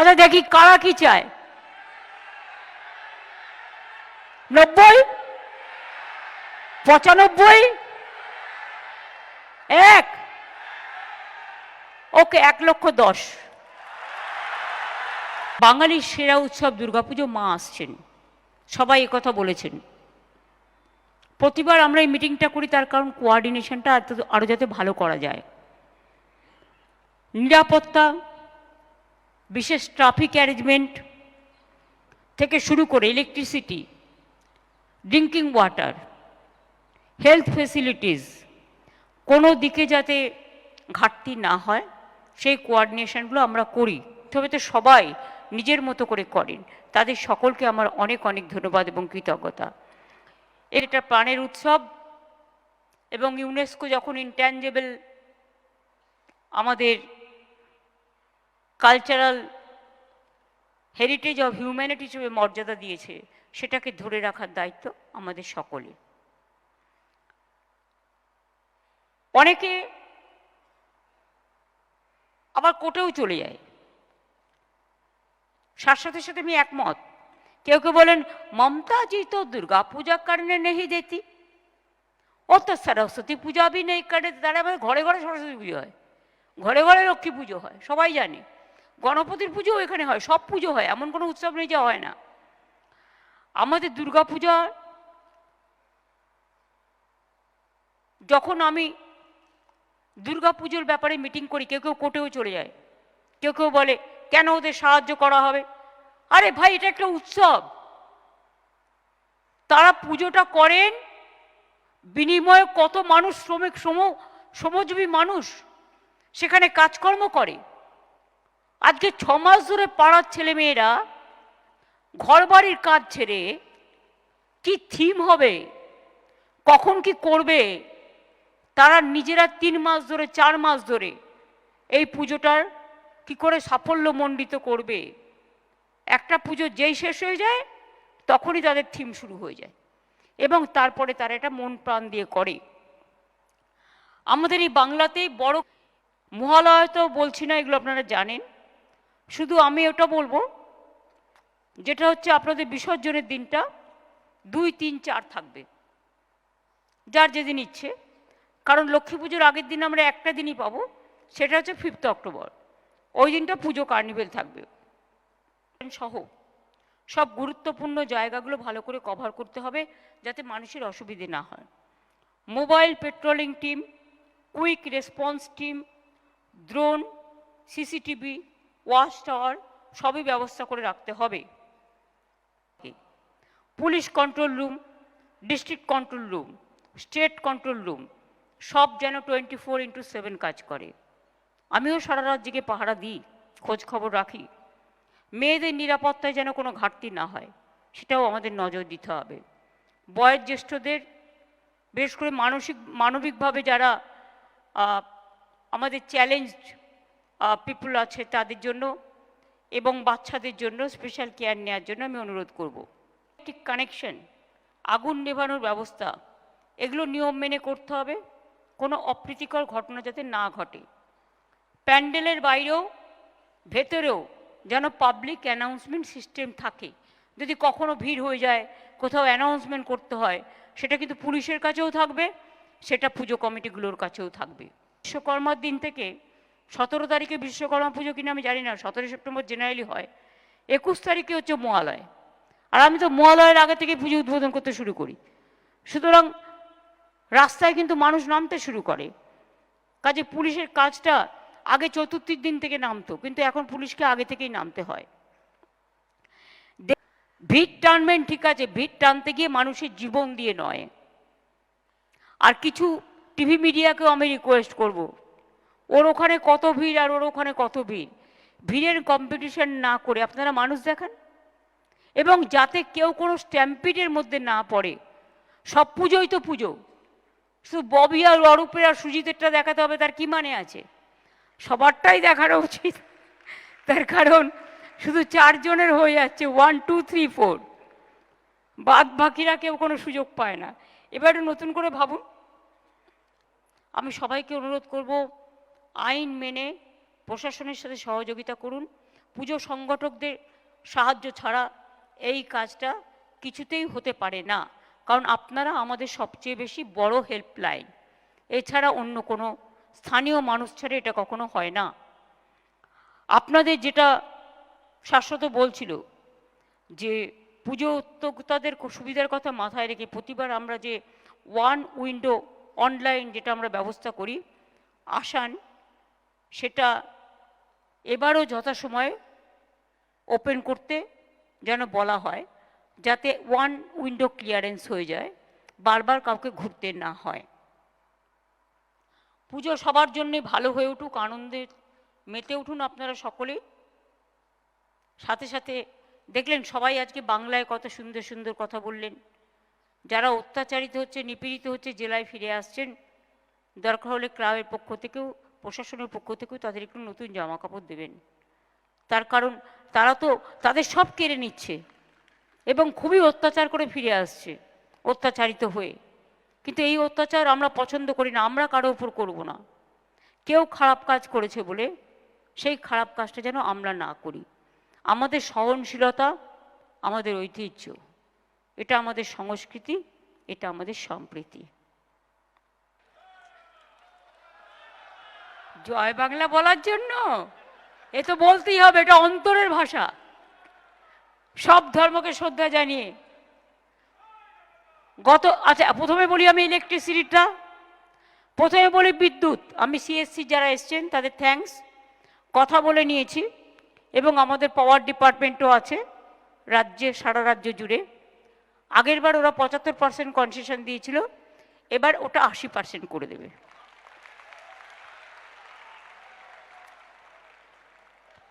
আচ্ছা দেখি কারা কি চায়? নব্বই? পঁচানব্বই? এক? ওকে, এক লক্ষ দশ। বাঙালির সেরা উৎসব দুর্গাপুজো, মা আসছেন। সবাই কথা বলেছেন। প্রতিবার আমরা এই মিটিংটা করি, তার কারণ কোয়ার্ডিনেশনটা আরও যাতে ভালো করা যায়। নিরাপত্তা বিশেষ ট্রাফিক অ্যারেঞ্জমেন্ট থেকে শুরু করে electricity drinking water health facilities কোনো দিকে যাতে ঘাটতি না হয়, সেই কোয়ার্ডিনেশনগুলো আমরা করি। তবে তো সবাই নিজের মতো করে করেন। তাদের সকলকে আমার অনেক অনেক ধন্যবাদ এবং কৃতজ্ঞতা। এটা প্রাণের উৎসব এবং ইউনেস্কো যখন ইনট্যাঞ্জেবল আমাদের কালচারাল হেরিটেজ অফ হিউম্যানিটি হিসেবে মর্যাদা দিয়েছে, সেটাকে ধরে রাখার দায়িত্ব আমাদের সকলে অনেকে আবার কোর্টেও চলে যায়। শাশ্বতের সাথে আমি একমত। কেউ কেউ বলেন মমতা জি তো দুর্গা পূজা কারণে নেই দেতি। ও তো সরস্বতী পূজা বি নেই কারণে তারা ঘরে ঘরে সরস্বতী পুজো হয়। ঘরে ঘরে লক্ষ্মী পুজো হয়, সবাই জানে। গণপতির পুজোও এখানে হয়, সব পুজো হয়, এমন কোনো উৎসব নেই যা হয় না। আমাদের দুর্গা পূজা যখন আমি দুর্গা পুজোর ব্যাপারে মিটিং করি, কেউ কেউ কোর্টেও চলে যায়। কেউ কেউ বলে, কেন ওদের সাহায্য করা হবে? আরে ভাই, এটা একটা উৎসব। তারা পুজোটা করেন, বিনিময়ে কত মানুষ শ্রমিক, শ্রম, শ্রমজীবী মানুষ সেখানে কাজকর্ম করে। আজকে ছ মাস ধরে পাড়ার ছেলেমেয়েরা ঘর বাড়ির কাজ ছেড়ে কি থিম হবে? কখন কি করবে? তারা নিজেরা তিন মাস ধরে, চার মাস ধরে এই পুজোটার কি করে সাফল্যমণ্ডিত করবে? একটা পুজো যেই শেষ হয়ে যায়, তখনই তাদের থিম শুরু হয়ে যায় এবং তারপরে তারা এটা মন প্রাণ দিয়ে করে। আমাদের এই বাংলাতেই বড় মহালয় তো বলছি না, এগুলো আপনারা জানেন। শুধু আমি ওটা বলব, যেটা হচ্ছে আপনাদের বিসর্জনের দিনটা দুই, তিন, চার থাকবে, যার যেদিন ইচ্ছে। কারণ লক্ষ্মী পুজোর আগের দিন আমরা একটা দিনই পাবো, সেটা হচ্ছে ফিফথ অক্টোবর ওই দিনটা পুজো কার্নিভেল থাকবে। সহ, সব গুরুত্বপূর্ণ জায়গাগুলো ভালো করে কভার করতে হবে, যাতে মানুষের অসুবিধে না হয়। Mobile patrolling team quick response team drone CCTV watch tower সবই ব্যবস্থা করে রাখতে হবে। Police control room, district control room, state control room, সব যেন টোয়েন্টি ফোর ইন্টু সেভেন কাজ করে। আমিও সারা রাত জেগে পাহারা দিই, খোঁজ খবর রাখি। মেয়েদের নিরাপত্তায় যেন কোনো ঘাটতি না হয়, সেটাও আমাদের নজর দিতে হবে। বয়োজ্যেষ্ঠদের বেশ করে মানসিক, মানবিকভাবে যারা আমাদের চ্যালেঞ্জ পিপুল আছে তাদের জন্য এবং বাচ্চাদের জন্য স্পেশাল কেয়ার নেওয়ার জন্য আমি অনুরোধ করব। ঠিক কানেকশন আগুন নেভানোর ব্যবস্থা, এগুলো নিয়ম মেনে করতে হবে। কোনো অপ্রীতিকর ঘটনা যাতে না ঘটে। প্যান্ডেলের বাইরেও, ভেতরেও যেন পাবলিক অ্যানাউন্সমেন্ট সিস্টেম থাকে। যদি কখনো ভিড় হয়ে যায়, কোথাও অ্যানাউন্সমেন্ট করতে হয়, সেটা কিন্তু পুলিশের কাছেও থাকবে, সেটা পুজো কমিটিগুলোর কাছেও থাকবে। বিশ্বকর্মার দিন থেকে সতেরো তারিখে বিশ্বকর্মা পুজো কিনা আমি জানি না সতেরো সেপ্টেম্বর জেনারেলি হয়। একুশ তারিখে হচ্ছে মহালয়। আর আমি তো মহালয়ের আগে থেকে পুজো উদ্বোধন করতে শুরু করি। সুতরাং রাস্তায় কিন্তু মানুষ নামতে শুরু করে। কাজে পুলিশের কাজটা আগে চতুর্থীর দিন থেকে নামতো, কিন্তু এখন পুলিশকে আগে থেকেই নামতে হয়। ভিড় টানবেন ঠিক আছে, ভিড় টানতে গিয়ে মানুষের জীবন দিয়ে নয়। আর কিছু টিভি মিডিয়াকেও আমি রিকোয়েস্ট করব। ওর ওখানে কত ভিড় আর ওর ওখানে কত ভিড়? ভিড়ের কম্পিটিশন না করে আপনারা মানুষ দেখান। এবং যাতে কেউ কোনো স্ট্যাম্পিডের মধ্যে না পড়ে, সব পুজোই তো পুজো। শুধু ববি আর অরূপের আর সুজিতেরটা দেখাতে হবে, তার কি মানে আছে? সবারটাই দেখানো উচিত। তার কারণ শুধু চারজনের হয়ে যাচ্ছে ওয়ান টু থ্রি ফোর বাদ বাকিরা কেউ কোনো সুযোগ পায় না। এবারে নতুন করে ভাবুন। আমি সবাইকে অনুরোধ করব আইন মেনে প্রশাসনের সাথে সহযোগিতা করুন। পুজো সংগঠকদের সাহায্য ছাড়া এই কাজটা কিছুতেই হতে পারে না। কারণ আপনারা আমাদের সবচেয়ে বেশি বড় হেল্পলাইন। এছাড়া অন্য কোনো স্থানীয় মানুষ ছাড়া এটা কখনো হয় না। আপনাদের যেটা শাশ্বত বলছিল যে পুজো উদ্যোক্তাদের সুবিধার কথা মাথায় রেখে প্রতিবার আমরা যে ওয়ান উইন্ডো অনলাইন যেটা আমরা ব্যবস্থা করি, আসান সেটা এবারও যথাসময়ে ওপেন করতে যেন বলা হয়, যাতে ওয়ান উইন্ডো ক্লিয়ারেন্স হয়ে যায়, বারবার কাউকে ঘুরতে না হয়। পুজো সবার জন্যে ভালো হয়ে উঠুক আনন্দে মেতে উঠুন আপনারা সকলেই। সাথে সাথে দেখলেন, সবাই আজকে বাংলায় কত সুন্দর সুন্দর কথা বললেন। যারা অত্যাচারিত হচ্ছে, নিপীড়িত হচ্ছে, জেলায় ফিরে আসছেন, দরকার হলে ক্লাবের পক্ষ থেকেও প্রশাসনের পক্ষ থেকেও তাদের একটু নতুন জামা কাপড় দেবেন। তার কারণ তারা তো তাদের সব কেড়ে নিচ্ছে এবং খুবই অত্যাচার করে ফিরে আসছে, অত্যাচারিত হয়ে। কিন্তু এই অত্যাচার আমরা পছন্দ করি না, আমরা কারও উপর করব না। কেউ খারাপ কাজ করেছে বলে সেই খারাপ কাজটা যেন আমরা না করি। আমাদের সহনশীলতা, আমাদের ঐতিহ্য, এটা আমাদের সংস্কৃতি, এটা আমাদের সম্প্রীতি। জয় বাংলা বলার জন্য? এ তো বলতেই হবে, এটা অন্তরের ভাষা। সব ধর্মকে শ্রদ্ধা জানিয়ে। গত আচ্ছা প্রথমে বলি আমি ইলেকট্রিসিটিটা প্রথমে বলি বিদ্যুৎ। আমি সিএসসি যারা এসছেন, তাদের থ্যাঙ্কস কথা বলে নিয়েছি, এবং আমাদের পাওয়ার ডিপার্টমেন্টও আছে, রাজ্যে, সারা রাজ্য জুড়ে। আগেরবার ওরা পঁচাত্তর পার্সেন্ট কনসেশন দিয়েছিল, এবার ওটা আশি পার্সেন্ট করে দেবে।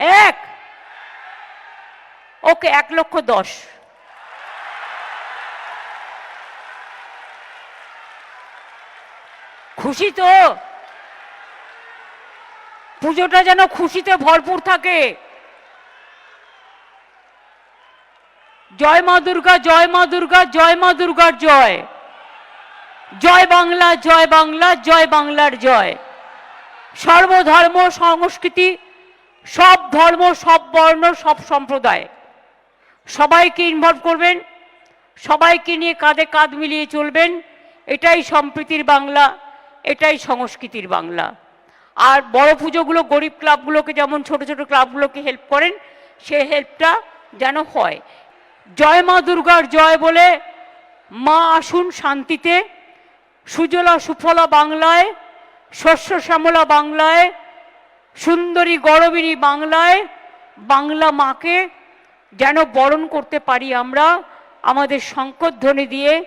এক। ওকে এক লক্ষ দশ। খুশি তো? পুজোটা যেন খুশিতে ভরপুর থাকে। জয় মা দুর্গা, জয় মা দুর্গা, জয় মা দুর্গার জয়। জয় বাংলা জয় বাংলা, জয় বাংলার জয়। সর্বধর্ম, সংস্কৃতি সব ধর্ম, সব বর্ণ, সব সম্প্রদায়। সবাইকে ইনভলভ করবেন, সবাইকে নিয়ে কাঁধে কাঁধ মিলিয়ে চলবেন, এটাই সম্প্রীতির বাংলা, এটাই সংস্কৃতির বাংলা। আর বড় পুজোগুলো, গরিব ক্লাবগুলোকে যেমন ছোট ছোট ক্লাবগুলোকে হেল্প করেন, সে হেল্পটা যেন হয়। জয় মা দুর্গার জয় বলে মা আসুন শান্তিতে, সুজলা সুফলা বাংলায়, শস্য শ্যামলা বাংলায় সুন্দরী গরবিনী বাংলায় বাংলা মাকে যেন বরণ করতে পারি আমরা, আমাদের শঙ্করধ্বনি দিয়ে,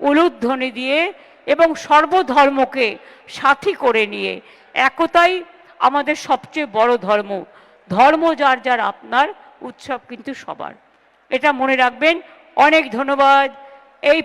উলুধ্বনি দিয়ে এবং সর্বধর্মকে সাথী করে নিয়ে। একতাই আমাদের সবচেয়ে বড় ধর্ম। ধর্ম যার যার আপনার উৎসব কিন্তু সবার। এটা মনে রাখবেন। অনেক ধন্যবাদ। এই